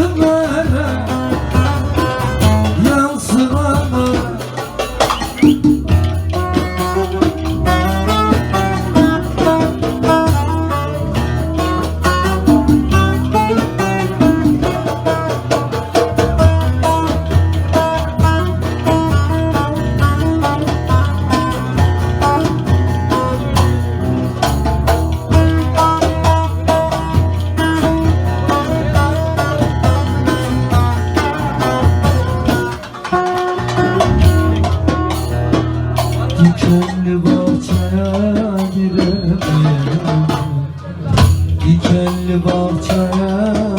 Love. gönlü bahçeye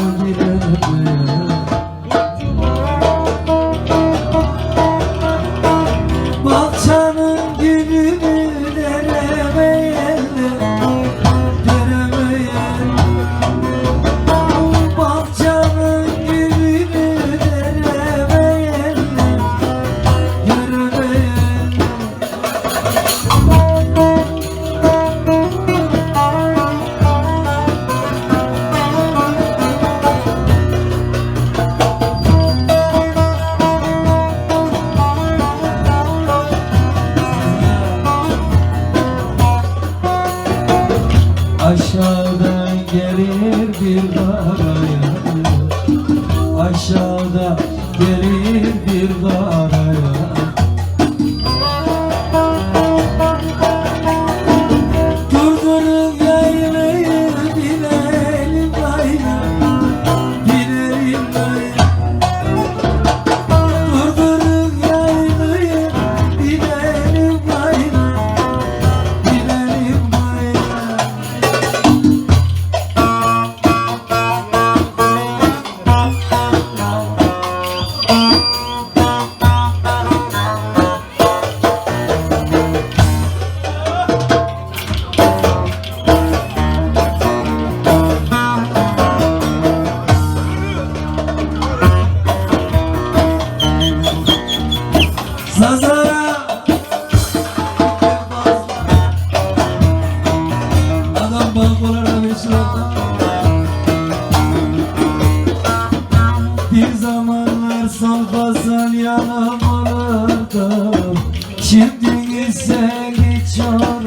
bir daraya. Aşağıda gelir bir daraya.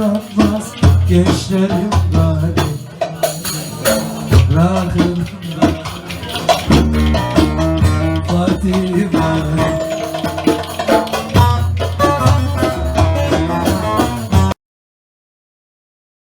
yaramaz Gençlerim.